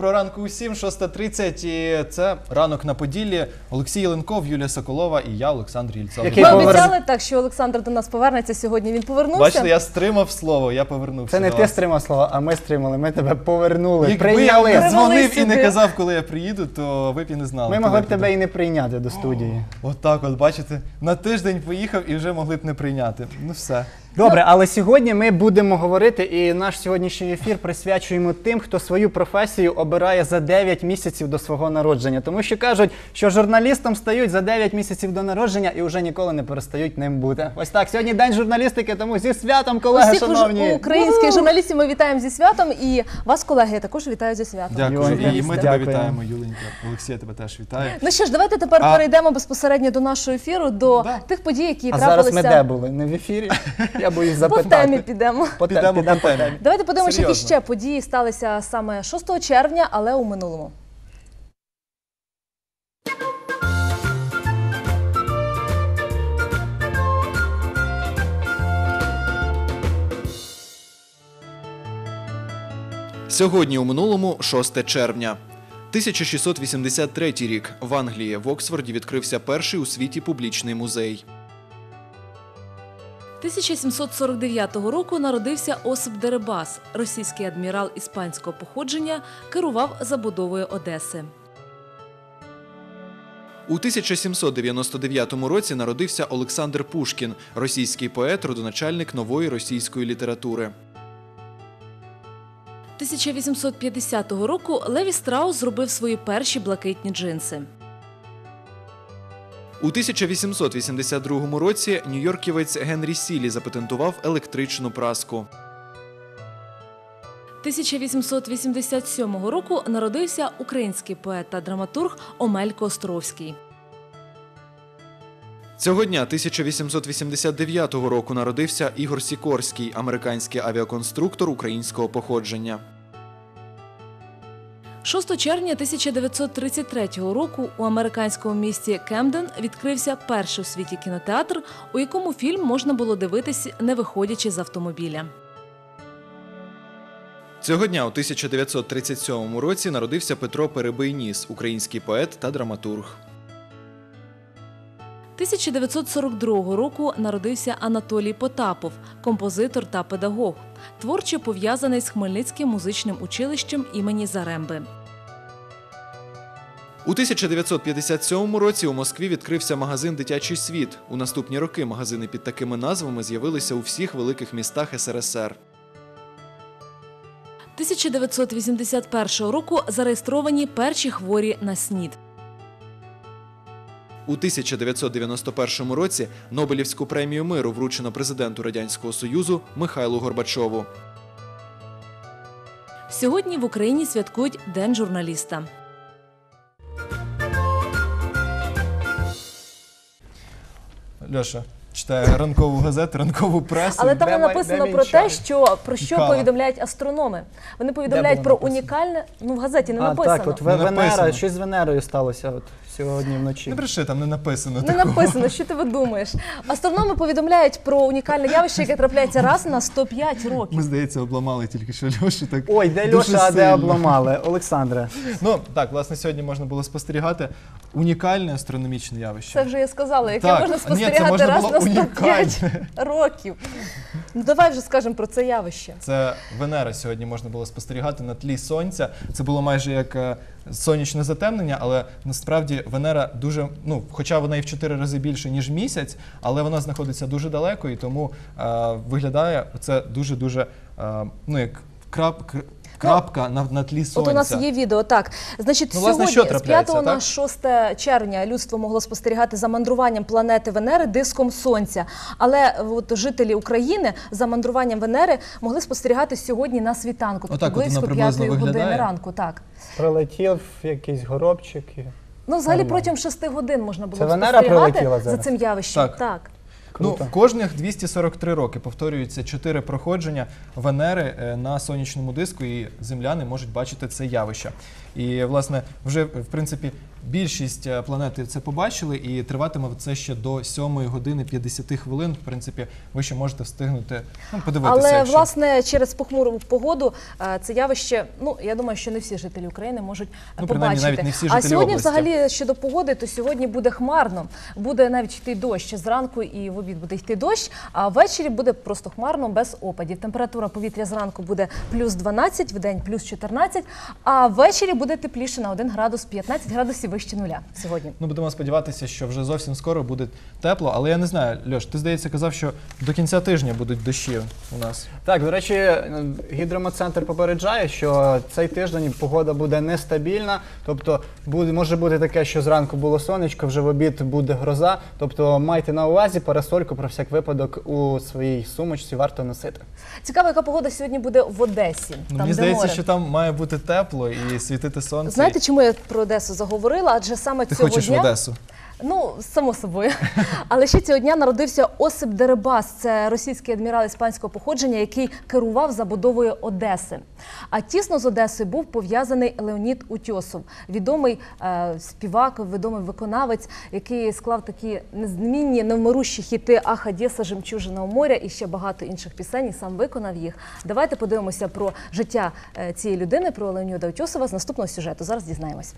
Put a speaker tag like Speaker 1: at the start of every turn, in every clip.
Speaker 1: Доброго ранку усім, 6.30, і це ранок на Поділлі. Олексій Єленков, Юлія Соколова і я, Олександр Єльцов.
Speaker 2: Який
Speaker 3: Ми обіцяли так, що Олександр до нас повернеться сьогодні. Він повернувся.
Speaker 1: Бачите, я стримав слово, я повернувся.
Speaker 2: Це не
Speaker 1: до
Speaker 2: ти
Speaker 1: вас.
Speaker 2: стримав слова, а ми стримали. Ми тебе повернули,
Speaker 1: Якби я
Speaker 2: прийняли.
Speaker 1: не дзвонив і
Speaker 3: сюди.
Speaker 1: не казав, коли я приїду, то ви б і не знали.
Speaker 2: Ми
Speaker 1: коли
Speaker 2: могли
Speaker 1: я
Speaker 2: б тебе і не прийняти до студії.
Speaker 1: Отак, от бачите, на тиждень поїхав і вже могли б не прийняти. Ну все.
Speaker 2: Добре, але сьогодні ми будемо говорити, і наш сьогоднішній ефір присвячуємо тим, хто свою професію обирає за 9 місяців до свого народження. Тому що кажуть, що журналістом стають за 9 місяців до народження і вже ніколи не перестають ним бути. Ось так. Сьогодні день журналістики, тому зі святом, колеги,
Speaker 3: Усіх
Speaker 2: шановні.
Speaker 3: уж- українських журналістів ми вітаємо зі святом, і вас, колеги, я також вітаю зі святом.
Speaker 1: Дякую.
Speaker 2: Юленька,
Speaker 1: І ми тебе
Speaker 2: дякую.
Speaker 1: вітаємо, Юленька. Олексія тебе теж вітаю.
Speaker 3: Ну що ж, давайте тепер
Speaker 1: А-
Speaker 3: перейдемо безпосередньо до нашого ефіру, до
Speaker 1: Да.
Speaker 3: тих подій, які
Speaker 2: А зараз ми де були? Не в ефірі? Я боюсь
Speaker 3: По темі підемо.
Speaker 2: По те-
Speaker 1: Підемо
Speaker 2: підемо
Speaker 1: по темі.
Speaker 3: Давайте подивимося, які
Speaker 1: Серйозно.
Speaker 3: ще події сталися саме 6 червня, але у минулому.
Speaker 4: Сьогодні у минулому 6 червня. 1683 рік в Англії в Оксфорді відкрився перший у світі публічний музей.
Speaker 5: 1749 року народився Осип Дерибас, російський адмірал іспанського походження, керував забудовою Одеси.
Speaker 4: У 1799 році народився Олександр Пушкін, російський поет, родоначальник нової російської літератури.
Speaker 5: 1850 року Леві Страус зробив свої перші блакитні джинси.
Speaker 4: У 1882 році нью-йорківець Генрі Сілі запатентував електричну праску.
Speaker 5: 1887 року народився український поет та драматург Омелько Островський.
Speaker 4: Цього дня 1889 року народився Ігор Сікорський, американський авіаконструктор українського походження.
Speaker 5: 6 червня 1933 року у американському місті Кемден відкрився перший у світі кінотеатр, у якому фільм можна було дивитись, не виходячи з автомобіля.
Speaker 4: Цього дня у 1937 році народився Петро Перебийніс, український поет та драматург.
Speaker 5: 1942 року народився Анатолій Потапов, композитор та педагог, творчо пов'язаний з Хмельницьким музичним училищем імені Заремби.
Speaker 4: У 1957 році у Москві відкрився магазин Дитячий світ. У наступні роки магазини під такими назвами з'явилися у всіх великих містах СРСР.
Speaker 5: 1981 року зареєстровані перші хворі на СНІД.
Speaker 4: У 1991 році Нобелівську премію миру вручено президенту Радянського Союзу Михайлу Горбачову.
Speaker 5: Сьогодні в Україні святкують День журналіста.
Speaker 1: Льоша читає ранкову газету, ранкову пресу.
Speaker 3: Але там
Speaker 2: Де
Speaker 3: не написано
Speaker 2: де
Speaker 3: про те, що про що
Speaker 1: Кава.
Speaker 3: повідомляють астрономи. Вони повідомляють про
Speaker 2: написано?
Speaker 3: унікальне. Ну в газеті не
Speaker 2: А,
Speaker 3: написано.
Speaker 2: так, от
Speaker 1: Не
Speaker 2: Венера,
Speaker 1: написано.
Speaker 2: щось з Венерою сталося от сьогодні вночі.
Speaker 1: Не бреши, там не написано.
Speaker 3: Не написано, що ти видумаєш. Астрономи повідомляють про унікальне явище, яке трапляється раз на 105 років.
Speaker 1: Ми, здається, обламали тільки що Льошу. Так
Speaker 2: Ой, де Льоша, а де обламали? Олександре.
Speaker 1: Ну так, власне, сьогодні можна було спостерігати унікальне астрономічне явище.
Speaker 3: Це вже я сказала, яке
Speaker 1: Так,
Speaker 3: можна
Speaker 1: ні, це
Speaker 3: спостерігати
Speaker 1: можна
Speaker 3: раз
Speaker 1: було
Speaker 3: на 105 років. Ну давай вже скажемо про це явище.
Speaker 1: Це Венера сьогодні можна було спостерігати на тлі сонця. Це було майже як е, сонячне затемнення, але насправді Венера дуже, ну, хоча вона і в чотири рази більше, ніж місяць, але вона знаходиться дуже далеко і тому е, виглядає це дуже-дуже, е, ну як крап, кр- крапка на, на тлі сонця.
Speaker 3: От у нас є відео. Так, значить,
Speaker 1: Ну, власне,
Speaker 3: сьогодні
Speaker 1: що
Speaker 3: з
Speaker 1: трапляється,
Speaker 3: 5 на 6 червня людство могло спостерігати за мандруванням планети Венери диском Сонця. Але от жителі України за мандруванням Венери могли спостерігати сьогодні на світанку, тобто
Speaker 1: Отак от
Speaker 3: близько
Speaker 1: воно
Speaker 3: 5
Speaker 1: приблизно
Speaker 3: години
Speaker 1: виглядає.
Speaker 3: ранку. Так.
Speaker 2: Прилетів якийсь горобчик. і-
Speaker 3: Ну, взагалі
Speaker 2: Нормально.
Speaker 3: протягом 6 годин можна було
Speaker 2: Це Венера
Speaker 3: спостерігати
Speaker 2: прилетіла
Speaker 3: за
Speaker 2: зараз?
Speaker 3: цим явищем.
Speaker 1: Так.
Speaker 3: так.
Speaker 1: Ну,
Speaker 2: Круто.
Speaker 1: кожних 243 роки повторюються чотири проходження Венери е, на сонячному диску, і земляни можуть бачити це явище. І власне, вже в принципі більшість е, планети це побачили, і триватиме це ще до 7 години 50 хвилин. В принципі, ви ще можете встигнути ну, подивитися.
Speaker 6: Але
Speaker 1: якщо-
Speaker 6: власне через похмуру погоду е, це явище. Ну я думаю, що не всі жителі України можуть е,
Speaker 1: Ну, принаймні,
Speaker 6: побачити.
Speaker 1: навіть не всі
Speaker 6: а сьогодні,
Speaker 1: області.
Speaker 6: взагалі, щодо погоди, то сьогодні буде хмарно. Буде навіть йти дощ зранку і в обід буде йти дощ. А ввечері буде просто хмарно без опадів. Температура повітря зранку буде плюс 12, в день плюс 14, а ввечері буде тепліше на 1 градус 15 градусів вище нуля сьогодні.
Speaker 1: Ну, будемо сподіватися, що вже зовсім скоро буде тепло, але я не знаю, Льош, ти здається казав, що до кінця тижня будуть дощі у нас.
Speaker 2: Так, до речі, гідрометцентр попереджає, що цей тиждень погода буде нестабільна. Тобто буде, може бути таке, що зранку було сонечко, вже в обід буде гроза. Тобто майте на увазі парасольку про всяк випадок у своїй сумочці варто носити.
Speaker 6: Цікаво, яка погода сьогодні буде в Одесі.
Speaker 1: Ну,
Speaker 6: там,
Speaker 1: мені
Speaker 6: де
Speaker 1: здається,
Speaker 6: море.
Speaker 1: що там має бути тепло і світити сонце.
Speaker 6: Знаєте, чому я про Одесу заговорила? Адже саме
Speaker 1: ти
Speaker 6: цього
Speaker 1: хочеш
Speaker 6: дня
Speaker 1: в Одесу?
Speaker 6: Ну, само собою. Але ще цього дня народився Осип Дерибас. Це російський адмірал іспанського походження, який керував забудовою Одеси. А тісно з Одесою був пов'язаний Леонід Утьосов, відомий е, співак, відомий виконавець, який склав такі незмінні, невмирущі хіти Ах, Одеса, Жемчужина у моря і ще багато інших пісень. І сам виконав їх. Давайте подивимося про життя е, цієї людини, про Леоніда Утьосова з наступного сюжету. Зараз дізнаємось.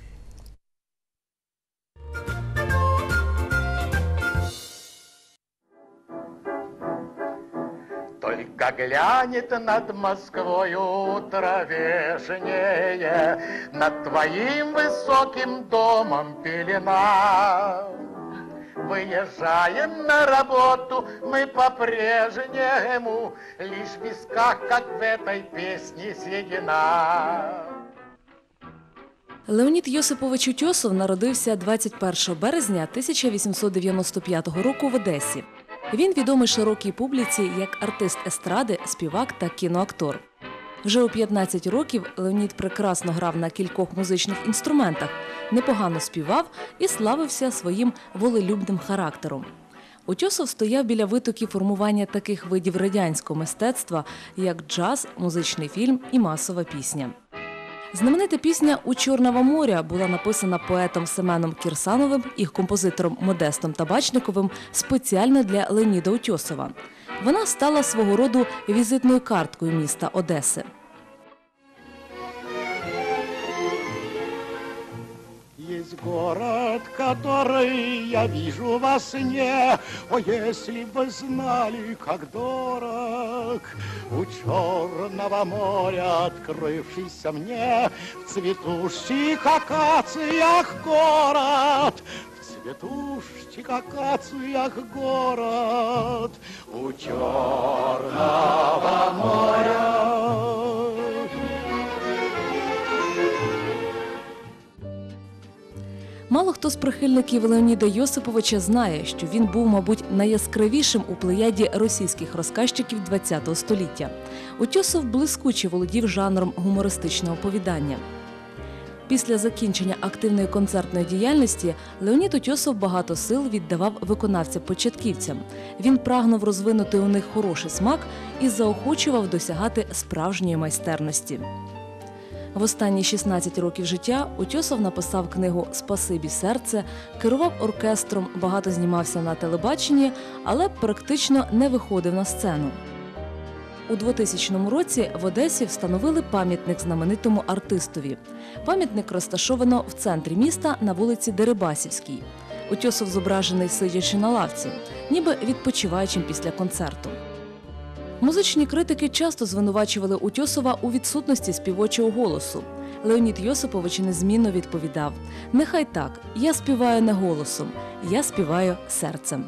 Speaker 7: Только глянет над Москвой утро вешнее, Над твоим высоким домом пелена. Выезжаем на работу мы по-прежнему, Лишь в висках, как в этой песне, седина.
Speaker 3: Леонід Йосипович Утьосов народився 21 березня 1895 року в Одесі. Він відомий широкій публіці як артист естради, співак та кіноактор. Вже у 15 років Леонід прекрасно грав на кількох музичних інструментах, непогано співав і славився своїм волелюбним характером. Утьосов стояв біля витоків формування таких видів радянського мистецтва, як джаз, музичний фільм і масова пісня. Знаменита пісня У Чорного моря була написана поетом Семеном Кірсановим і композитором Модестом Табачниковим спеціально для Леоніда Утьосова. Вона стала свого роду візитною карткою міста Одеси.
Speaker 7: Город, который я вижу во сне, О, если бы знали, как дорог У черного моря открывшийся мне В цветущих акациях город. Цветущих акациях город У черного моря
Speaker 3: Мало хто з прихильників Леоніда Йосиповича знає, що він був, мабуть, найяскравішим у плеяді російських розказчиків ХХ століття. Утьосов блискуче володів жанром гумористичного оповідання. Після закінчення активної концертної діяльності Леонід Утьосов багато сил віддавав виконавцям-початківцям. Він прагнув розвинути у них хороший смак і заохочував досягати справжньої майстерності. В останні 16 років життя Утьосов написав книгу Спасибі серце, керував оркестром, багато знімався на телебаченні, але практично не виходив на сцену. У 2000 році в Одесі встановили пам'ятник знаменитому артистові. Пам'ятник розташовано в центрі міста на вулиці Дерибасівській. Утьосов зображений сидячи на лавці, ніби відпочиваючим після концерту. Музичні критики часто звинувачували Утьосова у відсутності співочого голосу. Леонід Йосипович незмінно відповідав: Нехай так, я співаю не голосом, я співаю серцем.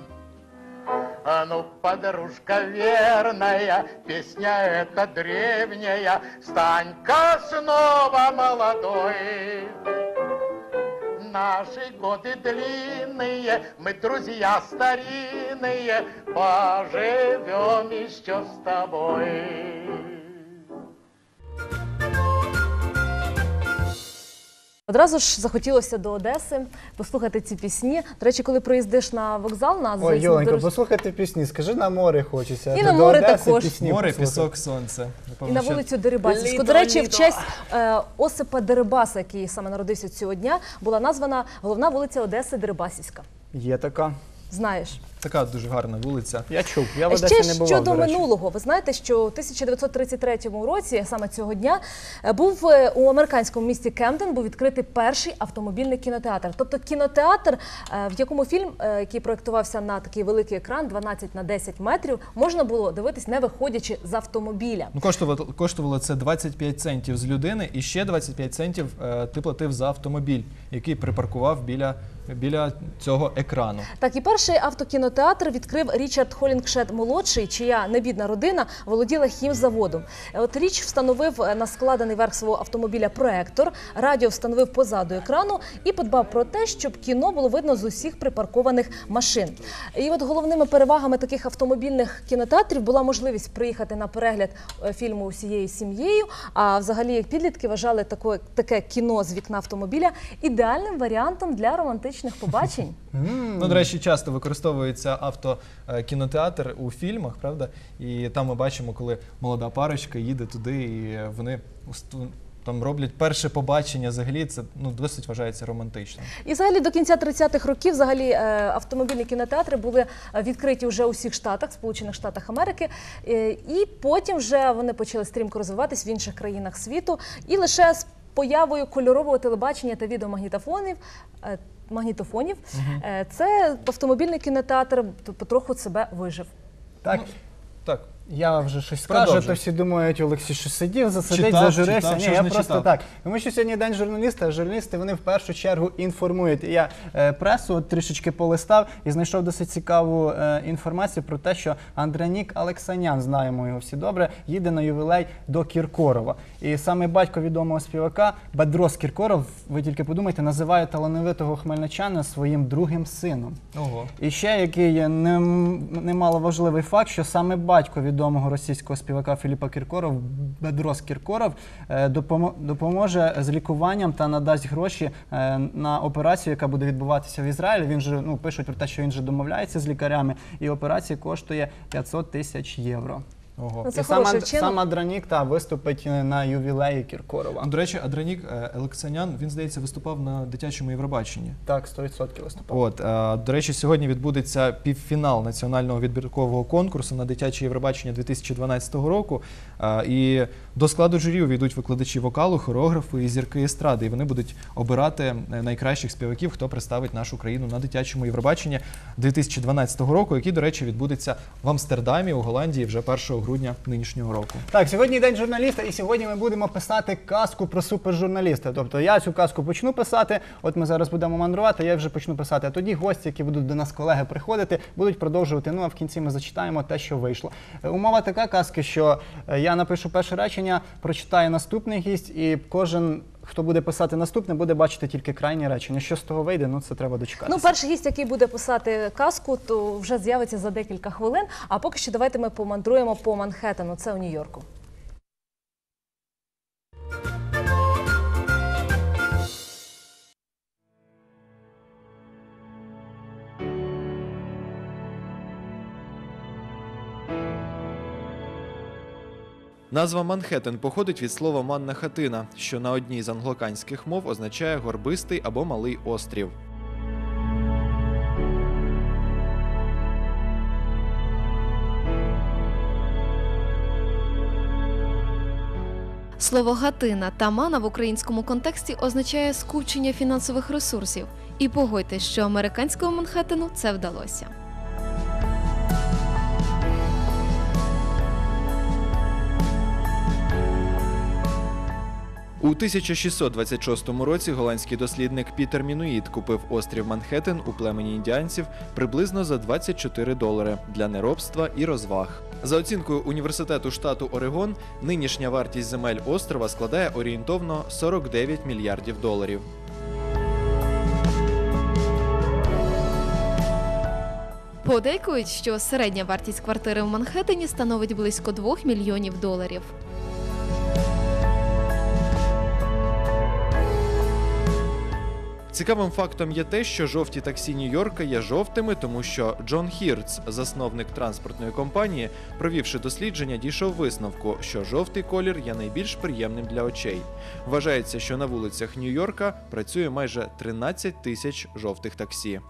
Speaker 7: А ну, подружка верная, песня эта древняя, Стань-ка снова молодой Наши годы длинные, мы друзья старинные, Поживем еще с тобой.
Speaker 3: Одразу ж захотілося до Одеси послухати ці пісні. До речі, коли приїздиш на вокзал на
Speaker 2: Ой, Йоленько,
Speaker 3: дорож-
Speaker 2: послухайте пісні, скажи на море хочеться.
Speaker 3: І на море
Speaker 2: Одеси
Speaker 3: також.
Speaker 2: пісні
Speaker 1: Море, пісок, сонце.
Speaker 3: І на вулицю Дерибасівську. До речі, в честь е, Осипа Дерибаса, який саме народився цього дня, була названа головна вулиця Одеси Дерибасівська.
Speaker 2: Є така.
Speaker 3: Знаєш.
Speaker 1: Така дуже гарна вулиця.
Speaker 2: Я чув, я в Одесі
Speaker 3: Ще
Speaker 2: не бував,
Speaker 3: щодо
Speaker 2: до речі.
Speaker 3: минулого, ви знаєте, що у 1933 році, саме цього дня, е, був е, у американському місті Кемден був відкритий перший автомобільний кінотеатр. Тобто кінотеатр, е, в якому фільм, який проєктувався на такий великий екран, 12 на 10 метрів, можна було дивитись, не виходячи з автомобіля.
Speaker 1: Ну, коштувало, коштувало це 25 центів з людини, і ще 25 центів е, ти платив за автомобіль, який припаркував біля, біля цього екрану.
Speaker 3: Так, і перший автокінотеатр відкрив Річард Холінгшед молодший, чия небідна родина володіла хімзаводом. От річ встановив е, на складений верх свого автомобіля проектор, радіо встановив позаду екрану і подбав про те, щоб кіно було видно з усіх припаркованих машин. І от головними перевагами таких автомобільних кінотеатрів була можливість приїхати на перегляд е, фільму усією сім'єю. А взагалі, як підлітки вважали таке, таке кіно з вікна автомобіля ідеальним варіантом для романтичних побачень.
Speaker 1: Ну, до речі, часто використовується автокінотеатр у фільмах, правда? І там ми бачимо, коли молода парочка їде туди, і вони там роблять перше побачення. Взагалі це ну досить вважається романтичним.
Speaker 3: І взагалі до кінця 30-х років взагалі е, автомобільні кінотеатри були е, відкриті вже у всіх штатах, Сполучених Штатах Америки, Е, і потім вже вони почали стрімко розвиватись в інших країнах світу. І лише з появою кольорового телебачення та відеомагнітофонів. Магнітофонів, е, це автомобільний кінотеатр потроху себе вижив.
Speaker 2: Так,
Speaker 1: Так.
Speaker 2: Я вже щось скажу, то всі думають, Олексій, що сидів, засидить,
Speaker 1: Читав,
Speaker 2: зажурився.
Speaker 1: читав,
Speaker 2: Ні, я просто
Speaker 1: читав?
Speaker 2: так. Тому що сьогодні день журналіста, а журналісти вони в першу чергу інформують. І Я е, пресу от трішечки полистав і знайшов досить цікаву е, інформацію про те, що Андранік Алексанян, знаємо його всі добре, їде на ювілей до Кіркорова. І саме батько відомого співака Бедрос Кіркоров, ви тільки подумайте, називає талановитого хмельничана своїм другим сином.
Speaker 1: Ого.
Speaker 2: І ще який є нем- важливий факт, що саме батько відомого російського співака Філіпа Кіркоров, Бедрос Кіркоров, е, допоможе з лікуванням та надасть гроші е, на операцію, яка буде відбуватися в Ізраїлі. Він же ну пишуть про те, що він же домовляється з лікарями, і операція коштує 500 тисяч євро.
Speaker 1: Ого.
Speaker 3: Ну, це
Speaker 2: і сам,
Speaker 3: хороший
Speaker 2: Анд-
Speaker 3: вчинок.
Speaker 2: сам Адранік та виступить е, на ювілеї Кіркорова.
Speaker 1: До речі, Адранік е, Елексанян, він здається, виступав на дитячому Євробаченні.
Speaker 2: Так, 100% виступав.
Speaker 1: От е, до речі, сьогодні відбудеться півфінал національного відбіркового конкурсу на дитяче Євробачення 2012 року. Е, І до складу журі увійдуть викладачі вокалу, хореографи і зірки естради. І вони будуть обирати е, найкращих співаків, хто представить нашу країну на дитячому Євробаченні 2012 року, який, до речі, відбудеться в Амстердамі у Голландії вже 1 грудня нинішнього року.
Speaker 2: Так, сьогодні день журналіста, і сьогодні ми будемо писати казку про супержурналіста. Тобто я цю казку почну писати. От ми зараз будемо мандрувати, я вже почну писати. А тоді гості, які будуть до нас колеги приходити, будуть продовжувати. Ну а в кінці ми зачитаємо те, що вийшло. Е, Умова така казки, що е, я напишу перше речення, прочитає наступний гість, і кожен. Хто буде писати наступне, буде бачити тільки крайнє речення. Що з того вийде, ну це треба дочекатися.
Speaker 3: Ну, перший гість, який буде писати казку, то вже з'явиться за декілька хвилин. А поки що давайте ми помандруємо по Манхеттену. Це у Нью-Йорку.
Speaker 4: Назва Манхеттен походить від слова манна хатина, що на одній з англоканських мов означає горбистий або малий острів.
Speaker 8: Слово гатина та мана в українському контексті означає скупчення фінансових ресурсів. І погодьтесь, що американському Манхеттену це вдалося.
Speaker 4: У 1626 році голландський дослідник Пітер Мінуїт купив острів Манхеттен у племені індіанців приблизно за 24 долари для неробства і розваг. За оцінкою університету штату Орегон, нинішня вартість земель острова складає орієнтовно 49 мільярдів доларів.
Speaker 8: Подейкують, що середня вартість квартири в Манхеттені становить близько 2 мільйонів доларів.
Speaker 4: Цікавим фактом є те, що жовті таксі Нью-Йорка є жовтими, тому що Джон Хірц, засновник транспортної компанії, провівши дослідження, дійшов висновку, що жовтий колір є найбільш приємним для очей. Вважається, що на вулицях Нью-Йорка працює майже 13 тисяч жовтих таксі.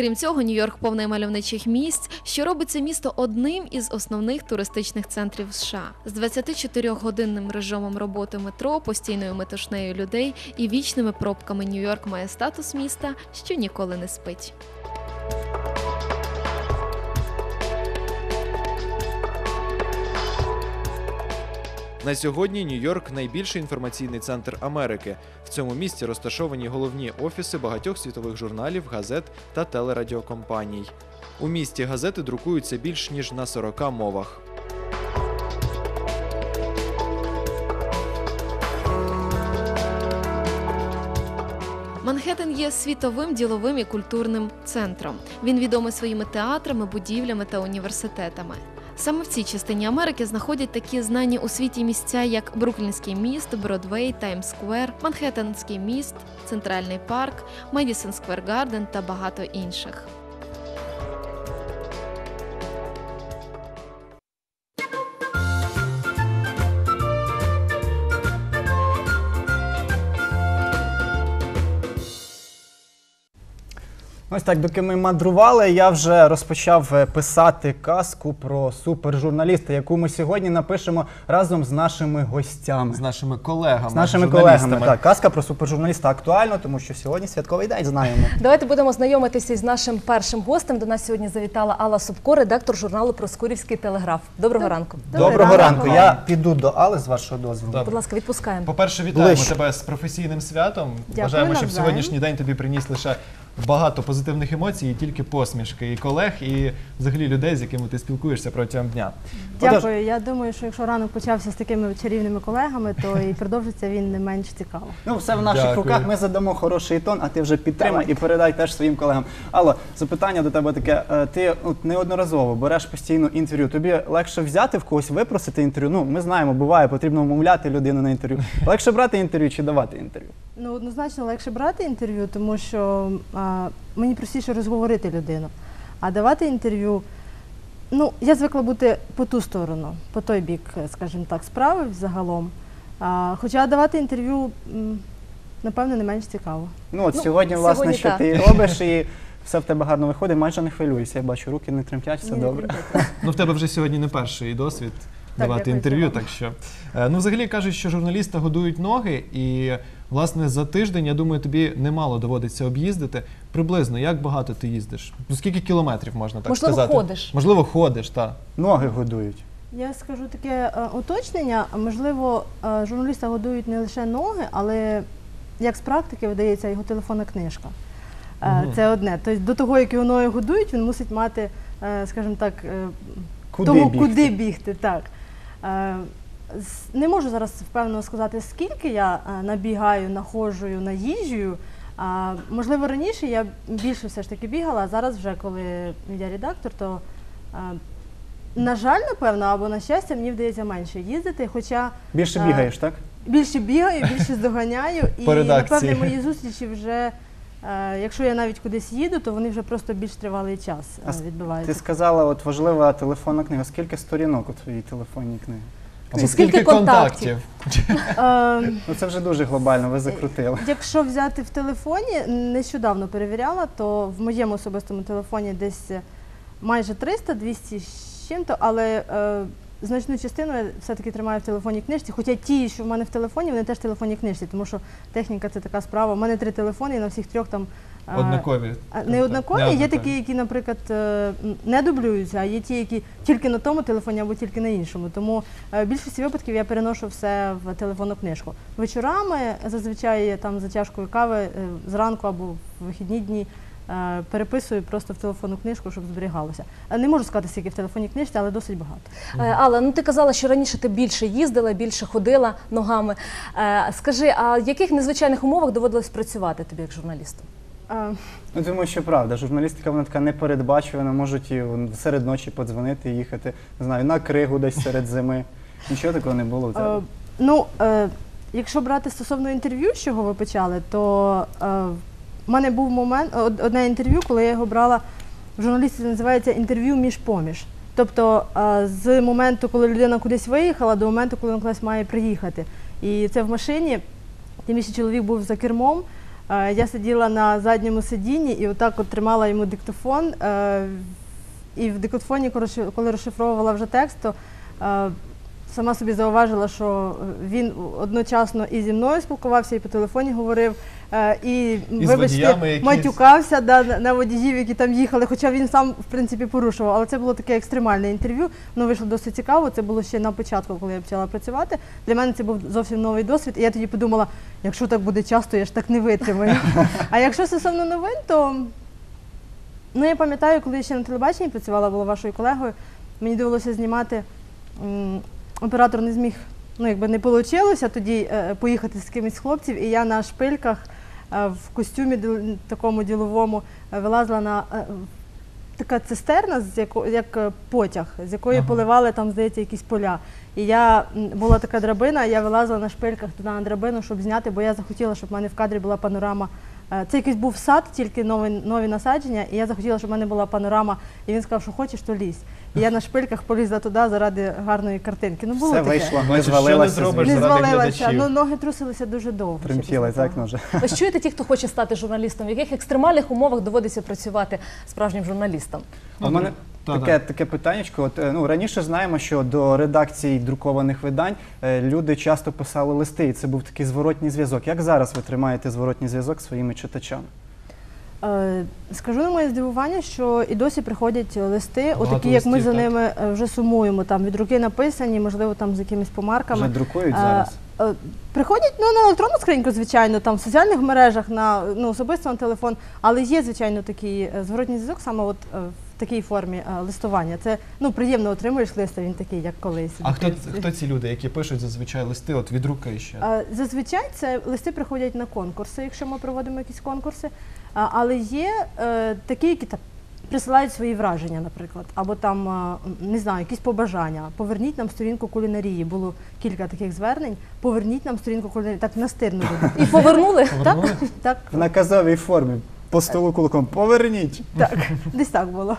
Speaker 8: Крім цього, Нью-Йорк повний мальовничих місць, що робить це місто одним із основних туристичних центрів США з 24-годинним режимом роботи метро, постійною метушнею людей і вічними пробками. Нью-Йорк має статус міста, що ніколи не спить.
Speaker 4: На сьогодні Нью-Йорк найбільший інформаційний центр Америки. В цьому місті розташовані головні офіси багатьох світових журналів, газет та телерадіокомпаній. У місті газети друкуються більш ніж на 40 мовах.
Speaker 8: Манхеттен є світовим діловим і культурним центром. Він відомий своїми театрами, будівлями та університетами. Саме в цій частині Америки знаходять такі знані у світі місця, як Бруклінський міст, Бродвей, Таймс-сквер, Манхеттенський міст, Центральний парк, Медісон Сквер Гарден та багато інших.
Speaker 2: Ось так, доки ми мандрували, я вже розпочав е, писати казку про супержурналіста, яку ми сьогодні напишемо разом з нашими гостями.
Speaker 1: З нашими колегами.
Speaker 2: З нашими колегами. Так, казка про супержурналіста актуальна, тому що сьогодні святковий день знаємо.
Speaker 3: Давайте будемо знайомитися із нашим першим гостем. До нас сьогодні завітала Алла Собко, редактор журналу Проскурівський телеграф. Доброго ранку.
Speaker 2: Доброго ранку. Я піду до Али з вашого дозволу.
Speaker 1: Добре.
Speaker 3: Будь ласка, відпускаємо.
Speaker 1: По-перше, вітаємо
Speaker 2: Ближче.
Speaker 1: тебе з професійним святом.
Speaker 9: Дякую,
Speaker 1: Вважаємо, щоб
Speaker 9: навзаєм.
Speaker 1: сьогоднішній день тобі приніс лише багато позитивних емоцій, і тільки посмішки і колег, і взагалі людей, з якими ти спілкуєшся протягом дня.
Speaker 9: Дякую. Я думаю, що якщо ранок почався з такими чарівними колегами, то і продовжиться він не менш цікаво.
Speaker 2: Ну, все в наших
Speaker 1: Дякую.
Speaker 2: руках. Ми задамо хороший тон, а ти вже підтримай і передай теж своїм колегам. Алло, запитання до тебе таке. Е, Ти от, неодноразово береш постійно інтерв'ю. Тобі легше взяти в когось, випросити інтерв'ю. Ну, ми знаємо, буває, потрібно вмовляти людину на інтерв'ю. Легше брати інтерв'ю чи давати інтерв'ю?
Speaker 9: Ну однозначно легше брати інтерв'ю, тому що а, мені простіше розговорити людину. А давати інтерв'ю, ну я звикла бути по ту сторону, по той бік, скажімо так, справи загалом. А, хоча давати інтерв'ю, напевно, не менш цікаво.
Speaker 2: Ну, от
Speaker 3: Ну,
Speaker 2: сьогодні, власне,
Speaker 3: сьогодні
Speaker 2: що
Speaker 3: так.
Speaker 2: ти робиш, і все в тебе гарно виходить, майже не хвилюйся. Я бачу, руки не тремтять, все
Speaker 9: Ні,
Speaker 2: добре.
Speaker 9: не
Speaker 1: Ну, в тебе вже сьогодні не перший досвід давати інтерв'ю, так що. е, Ну, взагалі кажуть, що журналіста годують ноги, і власне за тиждень, я думаю, тобі немало доводиться об'їздити. Приблизно як багато ти їздиш? Ну скільки кілометрів можна так
Speaker 3: Можливо,
Speaker 1: сказати?
Speaker 3: ходиш.
Speaker 1: Можливо, ходиш, так.
Speaker 2: Ноги годують.
Speaker 9: Я скажу таке е, уточнення. Можливо, е, журналіста годують не лише ноги, але як з практики видається його телефонна книжка. Е,
Speaker 1: Мгм.
Speaker 9: Це одне. Тобто до того, як його ноги годують, він мусить мати, е, скажімо так, е,
Speaker 2: Куди
Speaker 9: тому,
Speaker 2: бігти?
Speaker 9: куди бігти. Так. Е, Не можу зараз впевнено сказати, скільки я е, набігаю, находжую, наїжджую. Можливо, раніше я більше все ж таки бігала, а зараз вже коли я редактор, то е, на жаль, напевно, або на щастя, мені вдається менше їздити. Хоча
Speaker 2: Більше
Speaker 9: Е,
Speaker 2: бігаєш, так?
Speaker 9: більше бігаю, більше здоганяю, і напевне мої зустрічі вже. Якщо я навіть кудись їду, то вони вже просто більш тривалий час
Speaker 2: с- Ти сказала, от важлива телефонна книга. Скільки сторінок у твоїй телефонній книгі?
Speaker 1: Або
Speaker 3: скільки
Speaker 1: скільки
Speaker 3: контактів?
Speaker 9: Е,
Speaker 2: Ну це вже дуже глобально, ви закрутили.
Speaker 9: Якщо взяти в телефоні, нещодавно перевіряла, то в моєму особистому телефоні десь майже 300, 200 з чим-то, але е, значну частину я все-таки тримаю в телефонній книжці. Хоча ті, що в мене в телефоні, вони теж в телефонній книжці, тому що техніка це така справа. У мене три телефони, і на всіх трьох там.
Speaker 1: Однакові.
Speaker 9: Не однакові, є такі, які, наприклад, е, не дублюються, а є ті, які тільки на тому телефоні або тільки на іншому. Тому е, в більшості випадків я переношу все в телефонну книжку. Вечорами зазвичай там за чашкою кави е, зранку або в вихідні дні переписую просто в телефонну книжку, щоб зберігалося. Не можу сказати, скільки в телефонній книжці, але досить багато.
Speaker 3: Е, Алла, ну ти казала, що раніше ти більше їздила, більше ходила ногами. Скажи, а в яких незвичайних умовах доводилось працювати тобі як журналісту?
Speaker 2: Ну, думаю, що правда. Журналістика вона така непередбачувана, можуть і серед ночі подзвонити, їхати, не знаю, на кригу десь серед зими. Нічого такого не було в тебе.
Speaker 9: Е, ну, е, якщо брати стосовно інтерв'ю, з чого ви почали, то е, в мене був момент, одне інтерв'ю, коли я його брала в журналістиці, називається інтерв'ю між-поміж. Тобто е, з моменту, коли людина кудись виїхала, до моменту, коли вона кудись має приїхати. І це в машині, тим більше чоловік був за кермом. Е, Я сиділа на задньому сидінні і отак от тримала йому диктофон. е, І в диктофоні, коли розшифровувала вже текст, то е, сама собі зауважила, що він одночасно і зі мною спілкувався, і по телефоні говорив, е, і,
Speaker 1: І
Speaker 9: вибачте,
Speaker 1: якісь.
Speaker 9: матюкався да, на- на водіїв, які там їхали, хоча він сам в принципі порушував. Але це було таке екстремальне інтерв'ю. Воно вийшло досить цікаво. Це було ще на початку, коли я почала працювати. Для мене це був зовсім новий досвід. І я тоді подумала, якщо так буде часто, я ж так не витримаю. А якщо стосовно новин, то ну я пам'ятаю, коли я ще на телебаченні працювала, була вашою колегою, мені довелося знімати. Оператор не зміг, ну якби не вийшло тоді е, поїхати з кимось з хлопців, і я на шпильках е, в костюмі такому діловому е, вилазила на така цистерна, з яко, як потяг, з якої
Speaker 1: Ага.
Speaker 9: поливали там, здається, якісь поля. І я була така драбина, я вилазила на шпильках туди на драбину, щоб зняти, бо я захотіла, щоб в мене в кадрі була панорама. Е, Це якийсь був сад, тільки нові, нові насадження, і я захотіла, щоб в мене була панорама. І він сказав, що хочеш, то лізь. І я на шпильках полізла туди заради гарної картинки. Ну було
Speaker 2: Все
Speaker 9: таке.
Speaker 2: вийшло, не
Speaker 1: Бачиш, що не
Speaker 2: звалилася.
Speaker 1: зробиш.
Speaker 9: Не
Speaker 1: заради
Speaker 9: звалилася,
Speaker 1: глядачів.
Speaker 9: ну ноги трусилися дуже довго. ще
Speaker 2: Тремтіли,
Speaker 9: після
Speaker 2: так
Speaker 9: того.
Speaker 2: вже.
Speaker 3: Ось чуєте ті, хто хоче стати журналістом, в яких екстремальних умовах доводиться працювати справжнім журналістом?
Speaker 2: А в мене
Speaker 1: Та,
Speaker 2: таке,
Speaker 1: та.
Speaker 2: таке питаннячко. От, е, ну, раніше знаємо, що до редакцій друкованих видань е, люди часто писали листи, і це був такий зворотній зв'язок. Як зараз ви тримаєте зворотній зв'язок зі своїми читачами?
Speaker 9: Е, Скажу на моє здивування, що і досі приходять листи,
Speaker 1: Багато
Speaker 9: отакі, як ми
Speaker 1: листів,
Speaker 9: за
Speaker 1: так.
Speaker 9: ними е, вже сумуємо, там від руки написані, можливо, там з якимись помарками.
Speaker 2: Вже друкують
Speaker 9: Е,
Speaker 2: зараз?
Speaker 9: е, Приходять ну, на електронну скриньку, звичайно, там в соціальних мережах, на ну, особисто на телефон, але є, звичайно, такий е, зворотній зв'язок саме от, е, в такій формі е, листування. Це ну, приємно отримуєш лист, а він такий, як колись.
Speaker 1: А хто, хто ці люди, які пишуть зазвичай листи от від руки ще?
Speaker 9: Зазвичай це листи приходять на конкурси, якщо ми проводимо якісь конкурси. Але є е, такі, які та- присилають свої враження, наприклад, або там е, не знаю, якісь побажання. Поверніть нам сторінку кулінарії. Було кілька таких звернень. Поверніть нам сторінку кулінарії. Так настирно.
Speaker 3: І повернули?
Speaker 1: Повернули?
Speaker 9: Так,
Speaker 2: В наказовій формі. По столу кулаком. Поверніть!
Speaker 9: так, десь так було.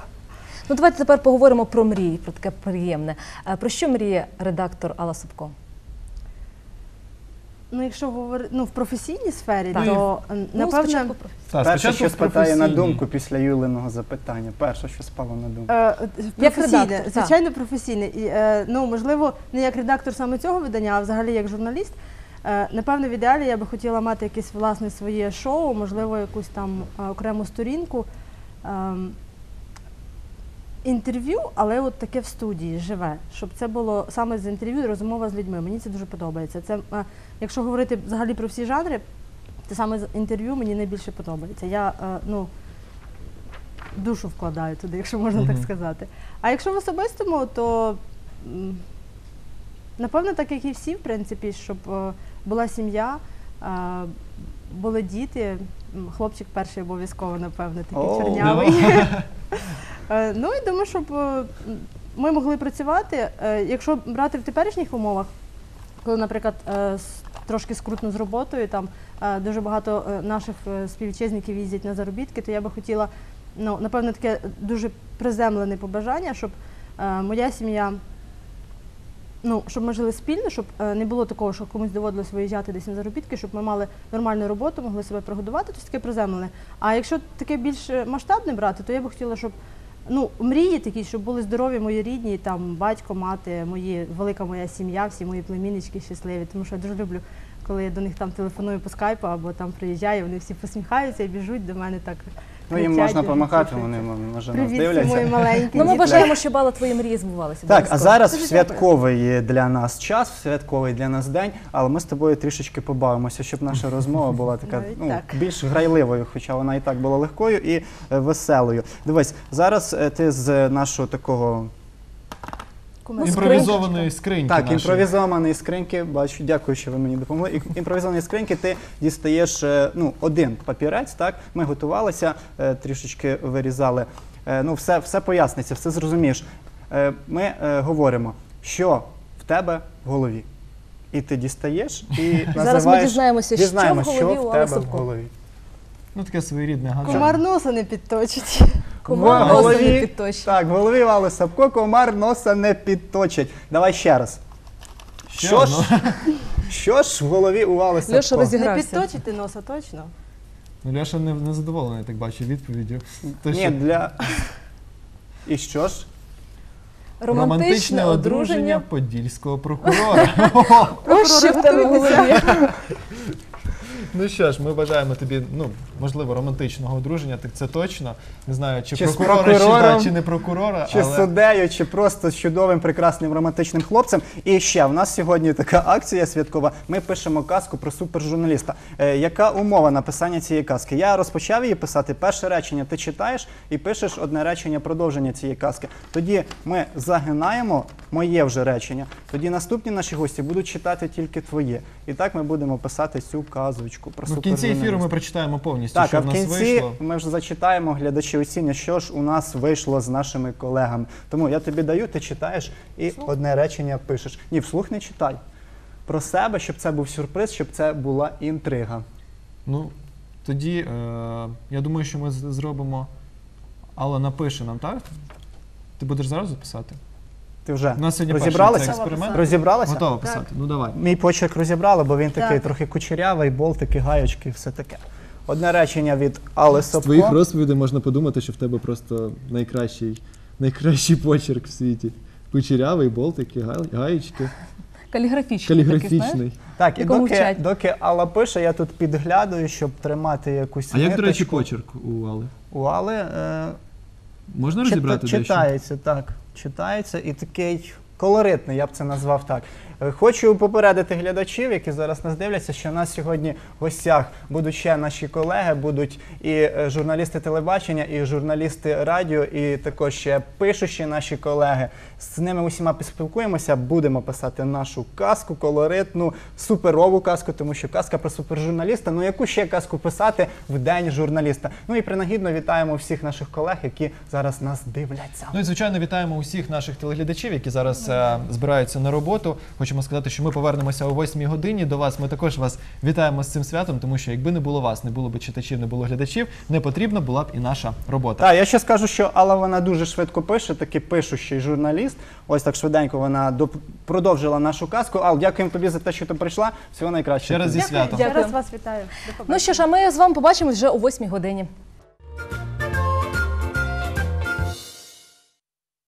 Speaker 3: Ну давайте тепер поговоримо про мрії, про таке приємне. Е, Про що мріє редактор Алла Собко?
Speaker 9: Ну, якщо говорити ну, в професійній сфері,
Speaker 3: Так.
Speaker 9: то е,
Speaker 3: Ну,
Speaker 9: напевне.
Speaker 3: спочатку про-
Speaker 1: Та,
Speaker 2: Перше, що спитає на думку після Юлиного запитання. Перше, що спало на думку.
Speaker 9: Е,
Speaker 3: Як
Speaker 9: професійне,
Speaker 3: редактор, так.
Speaker 9: звичайно, професійне. І, е, ну, можливо, не як редактор саме цього видання, а взагалі як журналіст. Е, напевно, в ідеалі я би хотіла мати якесь власне своє шоу, можливо, якусь там е, окрему сторінку. Ем, інтерв'ю, але от таке в студії живе, щоб це було саме з інтерв'ю, розмова з людьми. Мені це дуже подобається. Це, е, якщо говорити взагалі про всі жанри, то саме з інтерв'ю мені найбільше подобається. Я ну, душу вкладаю туди, якщо можна так сказати. А якщо в особистому, то напевно, так як і всі, в принципі, щоб була сім'я, були діти. Хлопчик перший обов'язково, напевно, такий
Speaker 2: О,
Speaker 9: чорнявий. Е, Ну і думаю, щоб е, ми могли працювати. Е, Якщо брати в теперішніх умовах, коли, наприклад, трошки скрутно з роботою, там дуже багато наших співвітчизників їздять на заробітки, то я би хотіла, ну, напевно, таке дуже приземлене побажання, щоб моя сім'я. Ну, щоб ми жили спільно, щоб е, не було такого, що комусь доводилось виїжджати десь на заробітки, щоб ми мали нормальну роботу, могли себе прогодувати, то таке приземлене. А якщо таке більш е, масштабне брати, то я би хотіла, щоб ну, мрії такі, щоб були здорові мої рідні, там батько, мати, мої, велика моя сім'я, всі мої племіннички щасливі. Тому що я дуже люблю, коли я до них там телефоную по скайпу або там приїжджаю, вони всі посміхаються і біжуть до мене так
Speaker 2: Ну, їм можна
Speaker 9: допомагати,
Speaker 2: помагати, вони може нас
Speaker 9: Привіт, мої
Speaker 2: дивляться.
Speaker 9: маленькі.
Speaker 3: Ну, ми бажаємо, щоб бала твої мрії бувалися.
Speaker 2: Так, а зараз
Speaker 9: Дуже
Speaker 2: святковий для нас час, святковий для нас день, але ми з тобою трішечки побавимося, щоб наша розмова була така
Speaker 9: Навіть
Speaker 2: ну,
Speaker 9: так.
Speaker 2: більш грайливою, хоча вона і так була легкою і е, веселою. Дивись, зараз е, ти з нашого такого
Speaker 9: Кумедна.
Speaker 1: Імпровізованої скриньки
Speaker 2: так,
Speaker 1: нашої.
Speaker 2: імпровізованої скриньки. Бачу, дякую, що ви мені допомогли. Ім- Імпровізованої скриньки ти дістаєш е, ну, один папірець. Так, ми готувалися, е, трішечки вирізали. Е, Ну, все, все поясниться, все зрозумієш. Е, Ми е, говоримо, що в тебе в голові. І ти дістаєш і називаєш,
Speaker 3: Зараз ми дізнаємося, що в
Speaker 2: дізнаємось,
Speaker 3: голові
Speaker 2: що
Speaker 3: у
Speaker 2: в тебе в голові.
Speaker 1: Ну, таке своєрідне гаджет.
Speaker 9: Комар носа не підточить.
Speaker 3: Комар
Speaker 2: В
Speaker 3: носа
Speaker 2: голові-
Speaker 3: не підточить.
Speaker 2: Так, в голові Вали Сапко, комар носа не підточить. Давай ще раз. Що ж, що ж в голові у Вали Сапко?
Speaker 3: Льоша
Speaker 9: Не
Speaker 3: розігрався.
Speaker 9: підточити носа точно.
Speaker 1: Ну, Ляша не, не задоволений, я так бачу, відповіддю.
Speaker 2: Ні,
Speaker 1: що
Speaker 2: для... І що ж?
Speaker 3: Романтичне одруження.
Speaker 1: подільського прокурора.
Speaker 3: Ось що в тебе в голові.
Speaker 1: Ну що ж, ми бажаємо тобі, ну, можливо, романтичного одруження, так це точно. Не знаю, чи,
Speaker 2: Чи з
Speaker 1: прокурора, чи,
Speaker 2: прокурором,
Speaker 1: да, чи не прокурора,
Speaker 2: Чи
Speaker 1: але
Speaker 2: суддею, чи просто з чудовим, прекрасним романтичним хлопцем. І ще в нас сьогодні така акція святкова. Ми пишемо казку про супержурналіста. Е, яка умова написання цієї казки? Я розпочав її писати. Перше речення ти читаєш і пишеш одне речення продовження цієї казки. Тоді ми загинаємо моє вже речення. Тоді наступні наші гості будуть читати тільки твоє. І так ми будемо писати цю казочку про
Speaker 1: ну, в кінці ефіру ми прочитаємо повністю,
Speaker 2: Так,
Speaker 1: що
Speaker 2: а
Speaker 1: в
Speaker 2: в
Speaker 1: нас
Speaker 2: кінці
Speaker 1: вийшло.
Speaker 2: ми вже зачитаємо, глядачі оцінять, що ж у нас вийшло з нашими колегами. Тому я тобі даю, ти читаєш і одне речення пишеш. Ні, вслух не читай. Про себе, щоб це був сюрприз, щоб це була інтрига.
Speaker 1: Ну, тоді е, я думаю, що ми зробимо. Алла напише нам, так? Ти будеш зразу писати?
Speaker 2: Ти вже
Speaker 1: У нас сьогодні перший
Speaker 2: розібралася?
Speaker 1: цей експеримент.
Speaker 2: Розібралася?
Speaker 1: Готова писати? Ну давай.
Speaker 2: Мій почерк розібрала, бо він такий
Speaker 9: Так.
Speaker 2: трохи кучерявий, болтики, гаючки, все таке. Одне речення від Алли
Speaker 1: З твоїх
Speaker 2: Собко.
Speaker 1: розповідей можна подумати, що в тебе просто найкращий, найкращий почерк в світі. Кучерявий, болтики, га- гаєчки,
Speaker 3: Каліграфічний. такий, знаєш?
Speaker 1: каліграфічний.
Speaker 2: Так, і
Speaker 3: якому
Speaker 2: доки,
Speaker 3: вчать.
Speaker 2: доки Алла пише, я тут підглядаю, щоб тримати якусь
Speaker 1: А як, до речі,
Speaker 2: ниточку.
Speaker 1: почерк у Алли?
Speaker 2: У Алли е,
Speaker 1: Можна
Speaker 2: Чит-
Speaker 1: розібрати дещо?
Speaker 2: читається, так. Читається і такий колоритний, я б це назвав так. Е, Хочу попередити глядачів, які зараз нас дивляться, що в нас сьогодні в гостях будуть ще наші колеги, будуть і е, журналісти телебачення, і журналісти радіо, і також ще пишущі наші колеги. З ними усіма поспілкуємося, будемо писати нашу казку, колоритну, суперову казку, тому що казка про супержурналіста. Ну яку ще казку писати в день журналіста? Ну і принагідно вітаємо всіх наших колег, які зараз нас дивляться.
Speaker 1: Ну і звичайно вітаємо усіх наших телеглядачів, які зараз е, збираються на роботу. Хочемо сказати, що ми повернемося о 8 годині до вас. Ми також вас вітаємо з цим святом, тому що якби не було вас, не було б читачів, не було глядачів, не потрібна була б і наша робота.
Speaker 2: Так, я ще скажу, що Алла вона дуже швидко пише, такий пишущий журналіст. Ось так швиденько вона доп- продовжила нашу казку. Ал, дякуємо тобі за те, що ти прийшла. Всього найкращого.
Speaker 1: Ще раз зі святом.
Speaker 9: Ще раз вас вітаю. До побачення.
Speaker 3: Ну що ж, а ми з вами побачимось вже о 8 годині.